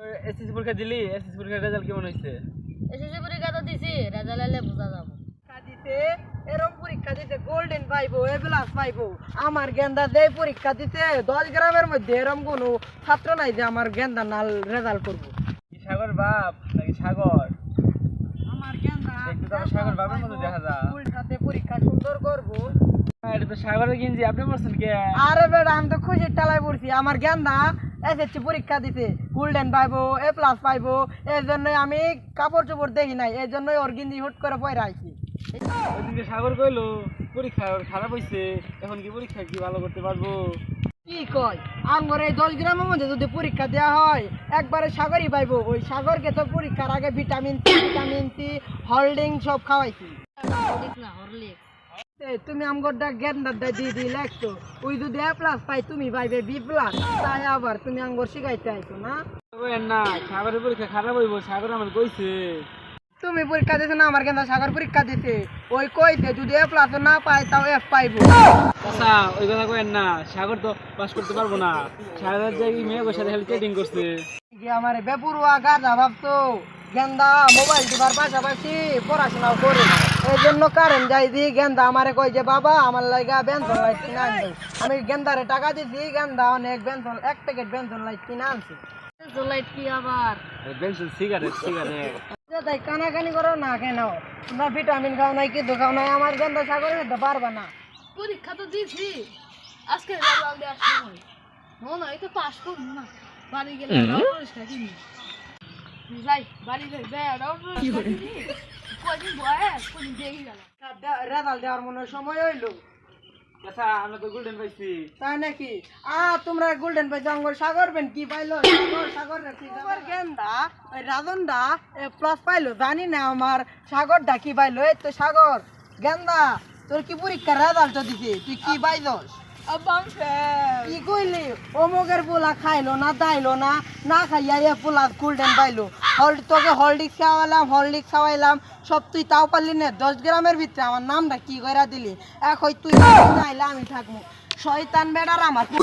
SSC পরীক্ষা দিলি? SSC পরীক্ষার রেজাল্ট কেমন হয়েছে? এসএসসি পরীক্ষা তো দিছি রেজাল্ট এলে বোঝা যাব। পরীক্ষা দিতে এরম পরীক্ষা দিতে গোল্ডেন পাইবো এ প্লাস পাইবো। আমার গেন্দা দে পরীক্ষা দিতে দশ গ্রামের মধ্যে এরম কোনো ছাত্র নাই যে আমার গেন্দা নাল রেজাল্ট করব। কি সাগর বাপ? নাকি সাগর? আমার গেন্দা সাগর বাপের মতো দেখা যায়। উল্টাতে পরীক্ষা সুন্দর করব। তো সাগরের গেঞ্জি আপনি বলছেন কে? আরে বেটা আমি তো খুশির পড়ছি। আমার এসএসসি পরীক্ষা দিতে গোল্ডেন পাইবো এ প্লাস পাইবো। এই জন্যই আমি কাপড় চোপড় দেখি নাই। এই জন্যই ওর গিঞ্জি হুট করে পয়রা আইছি। ওইদিনকে সাগর কইলো পরীক্ষা ওর খারাপ হয়েছে এখন কি পরীক্ষা কি ভালো করতে পারব? কি কয়? আমার এই দশ গ্রামের মধ্যে যদি পরীক্ষা দেওয়া হয় একবারে সাগরই পাইবো। ওই সাগরকে তো পরীক্ষার আগে vitamin C vitamin C holding সব খাওয়াইছি। না হরলিক্স তুমি আমগর ডাক গেন্দার দা দিয়ে দিয়ে লাগছো ওই যদি এ প্লাস পাই তুমি পাইবে বি প্লাস তাই আবার তুমি আমগর শিখাইতে আইছো না? না সাগরের পরীক্ষা খারাপ হইব সাগর আমার কইছে। তুমি পরীক্ষা দিছো না আমার গেন্দা সাগর পরীক্ষা দিছে। ওই কইছে যদি এ প্লাস না পাই তাও এফ পাইবো। আচ্ছা ওই কথা কইেন না সাগর তো পাস করতে পারব না। সাগরের জায়গায় মেয়ে বসে ট্রেডিং করছে। যে আমার বেপুরুয়া গাধা ভাবতো গেন্দা মোবাইল টিপার পাশাপাশি পড়াশোনাও করে। এই জন্য কারেন্ট যাই দি গেন্দা আমারে কই যে বাবা আমার লাগা বেনসন লাইট কিনে আনবে আমি গেন্দারে টাকা দিছি গেন্দা অনেক বেনসন এক প্যাকেট বেনসন লাইট কিনে আনছে। লাইট কি আবার? বেনসন সিগারেট সিগারেট তাই কানাকানি করো না কেন? তোমরা ভিটামিন খাও নাই খাও নাই আমার গেন্দা সাগরে যেতে পারবে না। পরীক্ষা তো দিছি। আজকে রেজাল্ট দেওয়ার সময়। না না পাস করব না। বাড়ি গেলে পরিষ্কার কিনি যাই বাড়ি যাই যাই পরিষ্কার কিনি কদিন বয়স কদিন দেখে গেল রেজাল্ট দেওয়ার মনে সময় হইল আচ্ছা আমরা তো গোল্ডেন পাইছি তাই নাকি আ তোমরা গোল্ডেন পাইছো আঙ্গুর সাগর বেন কি পাইলো সাগর সাগর কি সাগর গেন্দা ওই রাজনদা প্লাস পাইলো জানি না আমার সাগরটা কি পাইলো এই তো সাগর গেন্দা তোর কি পরীক্ষার রেজাল্ট দিছে তুই কি পাইছস কি কইলি অমুকের পোলা খাইলো না দাইলো না না খাইয়া এ পোলা গোল্ডেন পাইলো। হল তোকে হলডিক্স খাওয়ালাম হলডিক্স খাওয়াইলাম সব তুই তাও পারলি না দশ গ্রামের ভিতরে আমার নামটা কি কইরা দিলি? এখন তুই নাইলে আমি থাকব শয়তান বেড়ার আমার